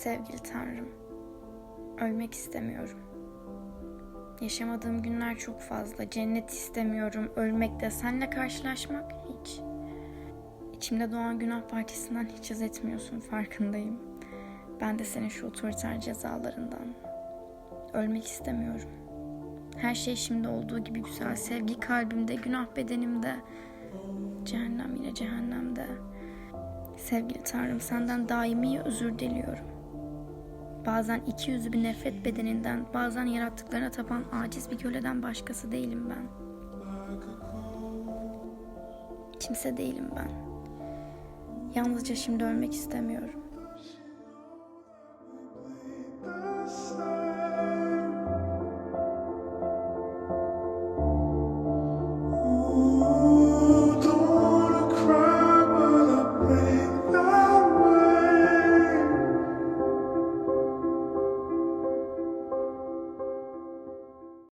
Sevgili Tanrım, ölmek istemiyorum. Yaşamadığım günler çok fazla. Cennet istemiyorum. Ölmek de senle karşılaşmak hiç. İçimde doğan günah partisinden hiç haz etmiyorsun farkındayım. Ben de senin şu otoriter cezalarından. Ölmek istemiyorum. Her şey şimdi olduğu gibi güzel. Sevgi kalbimde, günah bedenimde. Cehennem yine cehennemde. Sevgili Tanrım senden daimi özür diliyorum. Bazen iki yüzlü bir nefret bedeninden, bazen yarattıklarına tapan aciz bir köleden başkası değilim ben. Kimse değilim ben. Yalnızca şimdi ölmek istemiyorum.